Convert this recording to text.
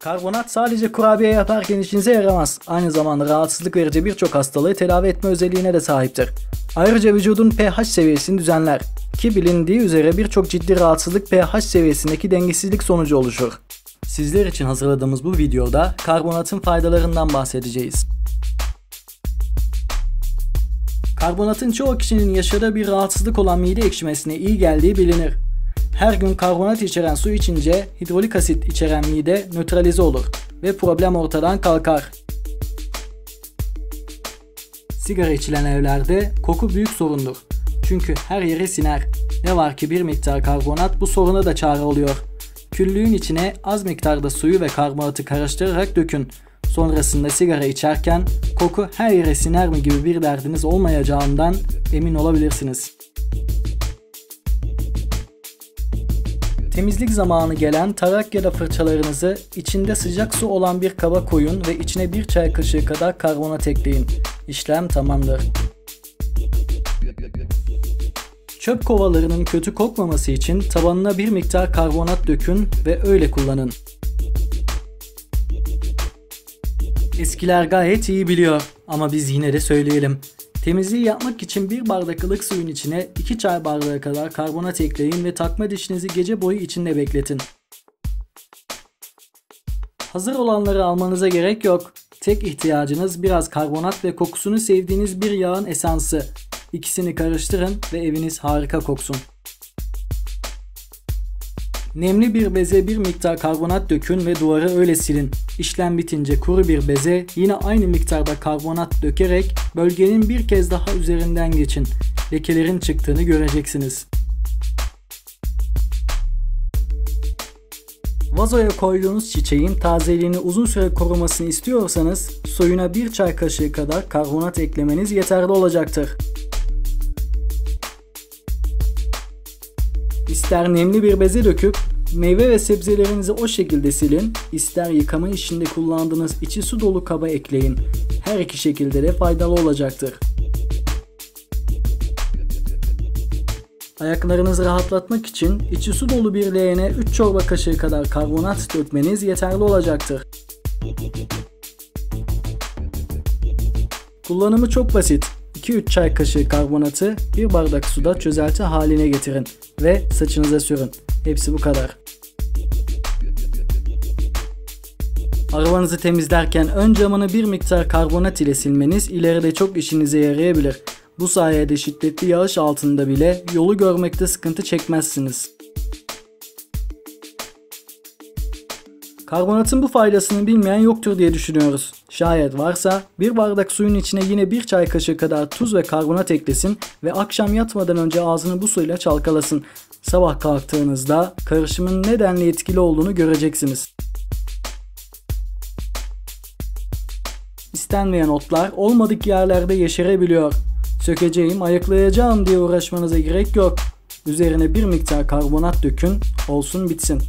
Karbonat sadece kurabiye yaparken işinize yaramaz. Aynı zamanda rahatsızlık verici birçok hastalığı tedavi etme özelliğine de sahiptir. Ayrıca vücudun pH seviyesini düzenler. Ki bilindiği üzere birçok ciddi rahatsızlık pH seviyesindeki dengesizlik sonucu oluşur. Sizler için hazırladığımız bu videoda karbonatın faydalarından bahsedeceğiz. Karbonatın çoğu kişinin yaşadığı bir rahatsızlık olan mide ekşimesine iyi geldiği bilinir. Her gün karbonat içeren su içince hidrolik asit içeren mide nötralize olur ve problem ortadan kalkar. Sigara içilen evlerde koku büyük sorundur. Çünkü her yere siner. Ne var ki bir miktar karbonat bu soruna da çare oluyor. Küllüğün içine az miktarda suyu ve karbonatı karıştırarak dökün. Sonrasında sigara içerken koku her yere siner mi gibi bir derdiniz olmayacağından emin olabilirsiniz. Temizlik zamanı gelen tarak ya da fırçalarınızı içinde sıcak su olan bir kaba koyun ve içine bir çay kaşığı kadar karbonat ekleyin. İşlem tamamdır. Çöp kovalarının kötü kokmaması için tabanına bir miktar karbonat dökün ve öyle kullanın. Eskiler gayet iyi biliyor ama biz yine de söyleyelim. Temizliği yapmak için bir bardak ılık suyun içine 2 çay bardağı kadar karbonat ekleyin ve takma dişinizi gece boyu içinde bekletin. Hazır olanları almanıza gerek yok. Tek ihtiyacınız biraz karbonat ve kokusunu sevdiğiniz bir yağın esansı. İkisini karıştırın ve eviniz harika koksun. Nemli bir beze bir miktar karbonat dökün ve duvarı öyle silin. İşlem bitince kuru bir beze yine aynı miktarda karbonat dökerek bölgenin bir kez daha üzerinden geçin. Lekelerin çıktığını göreceksiniz. Vazoya koyduğunuz çiçeğin tazeliğini uzun süre korumasını istiyorsanız suyuna bir çay kaşığı kadar karbonat eklemeniz yeterli olacaktır. İster nemli bir beze döküp meyve ve sebzelerinizi o şekilde silin, ister yıkama işinde kullandığınız içi su dolu kaba ekleyin. Her iki şekilde de faydalı olacaktır. Ayaklarınızı rahatlatmak için içi su dolu bir leğene 3 çorba kaşığı kadar karbonat dökmeniz yeterli olacaktır. Kullanımı çok basit. 2-3 çay kaşığı karbonatı bir bardak suda çözelti haline getirin ve saçınıza sürün. Hepsi bu kadar. Arabanızı temizlerken ön camını bir miktar karbonat ile silmeniz ileride çok işinize yarayabilir. Bu sayede şiddetli yağış altında bile yolu görmekte sıkıntı çekmezsiniz. Karbonatın bu faydasını bilmeyen yoktur diye düşünüyoruz. Şayet varsa bir bardak suyun içine yine bir çay kaşığı kadar tuz ve karbonat eklesin ve akşam yatmadan önce ağzını bu suyla çalkalasın. Sabah kalktığınızda karışımın nedenli etkili olduğunu göreceksiniz. İstenmeyen otlar olmadık yerlerde yeşerebiliyor. Sökeceğim, ayıklayacağım diye uğraşmanıza gerek yok. Üzerine bir miktar karbonat dökün, olsun bitsin.